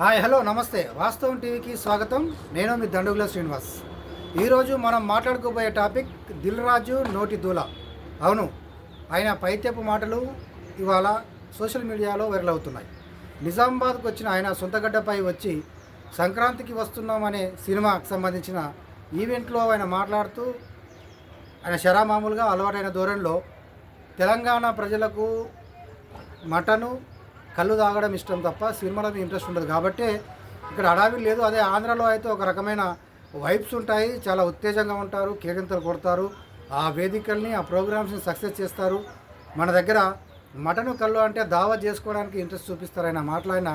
Hi hello నమస్తే. వాస్తవం టీవీకి స్వాగతం. నేను మీ దండుగుల శ్రీనివాస్. ఈరోజు మనం మాట్లాడుకోబోయే టాపిక్ దిల్ రాజు నోటి దూల. అవును ఆయన పైత్యపు మాటలు ఇవాళ సోషల్ మీడియాలో వైరల్ అవుతున్నాయి. నిజామాబాద్కు వచ్చిన ఆయన సొంతగడ్డపై వచ్చి సంక్రాంతికి వస్తున్నామనే సినిమాకు సంబంధించిన ఈవెంట్లో ఆయన మాట్లాడుతూ ఆయన శరా మామూలుగా అలవాటైన ధోరణిలో తెలంగాణ ప్రజలకు మటను కళ్ళు తాగడం ఇష్టం తప్ప సినిమాలో మీద ఇంట్రెస్ట్ ఉండదు. కాబట్టి ఇక్కడ అడావి లేదు. అదే ఆంధ్రాలో అయితే ఒక రకమైన వైబ్స్ ఉంటాయి. చాలా ఉత్తేజంగా ఉంటారు. కేరింతలు కొడతారు. ఆ వేదికల్ని ఆ ప్రోగ్రామ్స్ని సక్సెస్ చేస్తారు. మన దగ్గర మటను కళ్ళు అంటే దావా చేసుకోవడానికి ఇంట్రెస్ట్ చూపిస్తారు. ఆయన మాట్లాడిన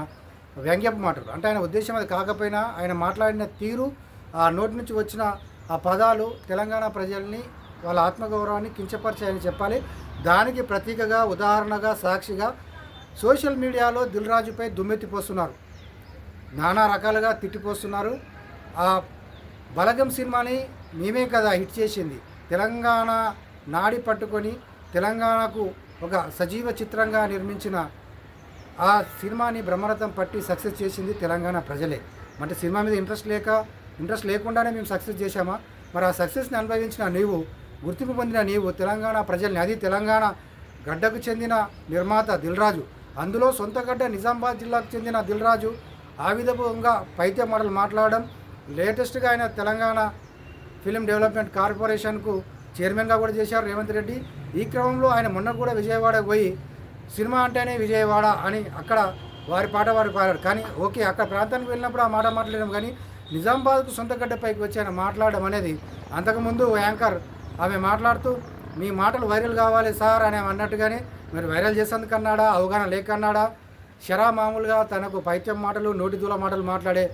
వ్యంగ్యపు మాటలు. అంటే ఆయన ఉద్దేశం అది కాకపోయినా ఆయన మాట్లాడిన తీరు ఆ నోటి నుంచి వచ్చిన ఆ పదాలు తెలంగాణ ప్రజల్ని వాళ్ళ ఆత్మగౌరవాన్ని కించపరిచాయని చెప్పాలి. దానికి ప్రతీకగా ఉదాహరణగా సాక్షిగా సోషల్ మీడియాలో దిల్ రాజుపై దుమ్మెత్తిపోస్తున్నారు నానా రకాలుగా తిట్టిపోస్తున్నారు ఆ బలగం సినిమాని మేమే కదా హిట్ చేసింది. తెలంగాణ నాడి పట్టుకొని తెలంగాణకు ఒక సజీవ చిత్రంగా నిర్మించిన ఆ సినిమాని బ్రహ్మరథం పట్టి సక్సెస్ చేసింది తెలంగాణ ప్రజలే. అంటే సినిమా మీద ఇంట్రెస్ట్ లేక ఇంట్రెస్ట్ లేకుండానే మేము సక్సెస్ చేశామా? మరి ఆ సక్సెస్ని అనుభవించిన నీవు గుర్తింపు పొందిన నీవు తెలంగాణ ప్రజల్ని అది తెలంగాణ గడ్డకు చెందిన నిర్మాత దిల్రాజు. అందులో సొంతగడ్డ నిజామాబాద్ జిల్లాకు చెందిన దిల్రాజు ఆ విధంగా పైత్య మాటలు మాట్లాడడం లేటెస్ట్గా ఆయన తెలంగాణ ఫిలిం డెవలప్మెంట్ కార్పొరేషన్కు చైర్మన్గా కూడా చేశారు రేవంత్ రెడ్డి. ఈ క్రమంలో ఆయన మొన్న కూడా విజయవాడకు పోయి సినిమా అంటేనే విజయవాడ అని అక్కడ వారి పాట వారు పాడారు. కానీ ఓకే అక్కడ ప్రాంతానికి వెళ్ళినప్పుడు ఆ మాట మాట్లాడడం కానీ నిజామాబాద్కు సొంతగడ్డపైకి వచ్చి ఆయన మాట్లాడడం అనేది అంతకుముందు యాంకర్ ఆమె మాట్లాడుతూ మీ మాటలు వైరల్ కావాలి సార్ అని అన్నట్టుగానే మరి వైరల్ చేసేందుకు అన్నాడా? అవగాహన లేక అన్నాడా? షరా మామూలుగా తనకు పైత్యం మాటలు నోటి దూల మాటలు మాట్లాడే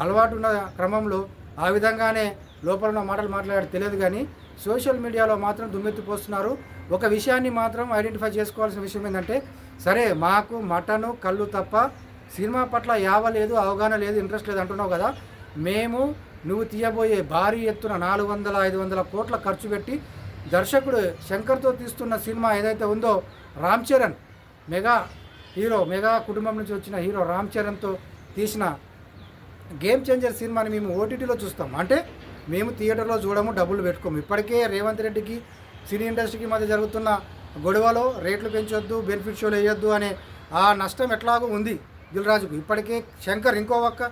అలవాటు ఉన్న క్రమంలో ఆ విధంగానే లోపల ఉన్న మాటలు మాట్లాడాడు తెలియదు కానీ సోషల్ మీడియాలో మాత్రం దుమ్మెత్తిపోస్తున్నారు ఒక విషయాన్ని మాత్రం ఐడెంటిఫై చేసుకోవాల్సిన విషయం ఏంటంటే సరే మాకు మటను కళ్ళు తప్ప సినిమా పట్ల యావ లేదు అవగాహన లేదు ఇంట్రెస్ట్ లేదు అంటున్నావు కదా మేము నువ్వు తీయబోయే భారీ ఎత్తున నాలుగు వందల ఐదు వందల కోట్ల ఖర్చు పెట్టి దర్శకుడు శంకర్తో తీస్తున్న సినిమా ఏదైతే ఉందో Ram Charan mega hero mega కుటుంబం నుంచి వచ్చిన హీరో రామ్ చరణ్తో తీసిన గేమ్ చేంజర్ సినిమాని మేము ఓటీటీలో చూస్తాం. అంటే మేము థియేటర్లో చూడము డబ్బులు పెట్టుకోము. ఇప్పటికే రేవంత్ రెడ్డికి సినీ ఇండస్ట్రీకి మధ్య జరుగుతున్న గొడవలో రేట్లు పెంచొద్దు బెనిఫిట్ షోలు వేయొద్దు అనే ఆ నష్టం ఎట్లాగో ఉంది దిల్రాజుకు. ఇప్పటికే శంకర్ ఇంకో ఒక్క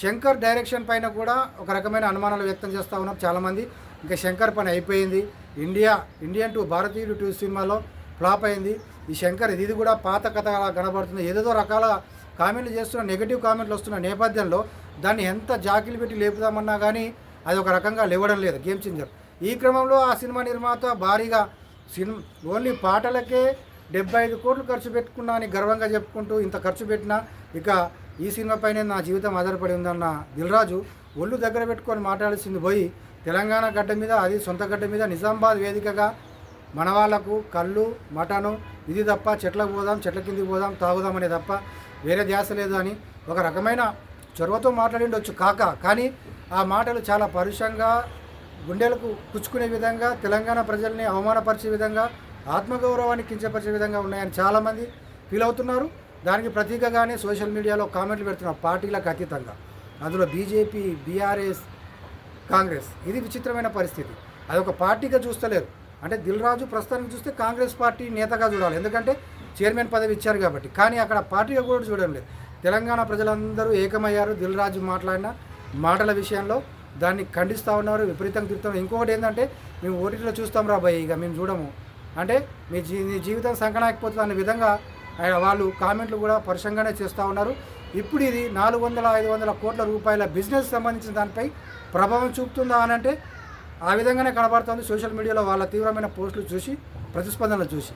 శంకర్ డైరెక్షన్ పైన కూడా ఒక రకమైన అనుమానాలు వ్యక్తం చేస్తూ ఉన్నారు చాలామంది. ఇంకా శంకర్ పని అయిపోయింది. India Indian two Bharateeyudu two సినిమాలో ఫ్లాప్ అయింది. ఈ శంకర్ ఇది కూడా పాత కథ అలా కనబడుతుంది. ఏదేదో రకాల కామెంట్లు చేస్తున్న నెగిటివ్ కామెంట్లు వస్తున్న నేపథ్యంలో దాన్ని ఎంత జాకిలు పెట్టి లేపుదామన్నా కానీ అది ఒక రకంగా లేవడం లేదు. Game changer. ఈ క్రమంలో ఆ సినిమా నిర్మాత భారీగా సినిమా ఓన్లీ పాటలకే డెబ్బై ఐదు కోట్లు ఖర్చు పెట్టుకున్నా అని గర్వంగా చెప్పుకుంటూ ఇంత ఖర్చు పెట్టినా ఇక ఈ సినిమాపైనే నా జీవితం ఆధారపడి ఉందన్న దిల్రాజు ఒళ్ళు దగ్గర పెట్టుకొని మాట్లాడాల్సింది పోయి తెలంగాణ గడ్డ మీద అది సొంత గడ్డ మీద నిజామాబాద్ వేదికగా మన వాళ్ళకు కళ్ళు మటను ఇది తప్ప చెట్లకు పోదాం చెట్ల కిందికి పోదాం తాగుదాం అనే తప్ప వేరే ధ్యాస లేదు అని ఒక రకమైన చొరవతో మాట్లాడిండొచ్చు కాక. కానీ ఆ మాటలు చాలా పరుషంగా గుండెలకు పుచ్చుకునే విధంగా తెలంగాణ ప్రజల్ని అవమానపరిచే విధంగా ఆత్మగౌరవాన్ని కించపరిచే విధంగా ఉన్నాయని చాలామంది ఫీల్ అవుతున్నారు. దానికి ప్రతీకగానే సోషల్ మీడియాలో కామెంట్లు పెడుతున్నారు పార్టీలకు అతీతంగా. అందులో బీజేపీ బీఆర్ఎస్ కాంగ్రెస్. ఇది విచిత్రమైన పరిస్థితి. అది ఒక పార్టీగా చూస్తలేరు. అంటే దిల్ రాజు ప్రస్తుతానికి చూస్తే కాంగ్రెస్ పార్టీ నేతగా చూడాలి. ఎందుకంటే చైర్మన్ పదవి ఇచ్చారు కాబట్టి. కానీ అక్కడ పార్టీగా కూడా చూడడం లేదు. తెలంగాణ ప్రజలందరూ ఏకమయ్యారు. దిల్ రాజు మాట్లాడిన మాటల విషయంలో దాన్ని ఖండిస్తూ ఉన్నారు. విపరీతంగా తిరుగుతున్నారు ఇంకొకటి ఏంటంటే మేము ఓటీటీలో చూస్తాం రాబోయే భయ్ ఇక మేము చూడము. అంటే మీ జీ మీ జీవితం సంకనాకపోతుంది అనే విధంగా వాళ్ళు కామెంట్లు కూడా పరుషంగానే చేస్తూ ఉన్నారు. ఇప్పుడు ఇది నాలుగు వందల ఐదు వందల కోట్ల రూపాయల బిజినెస్ సంబంధించిన దానిపై ప్రభావం చూపుతుందా అని అంటే ఆ విధంగానే కనబడుతుంది సోషల్ మీడియాలో వాళ్ళ తీవ్రమైన పోస్టులు చూసి ప్రతిస్పందనలు చూసి.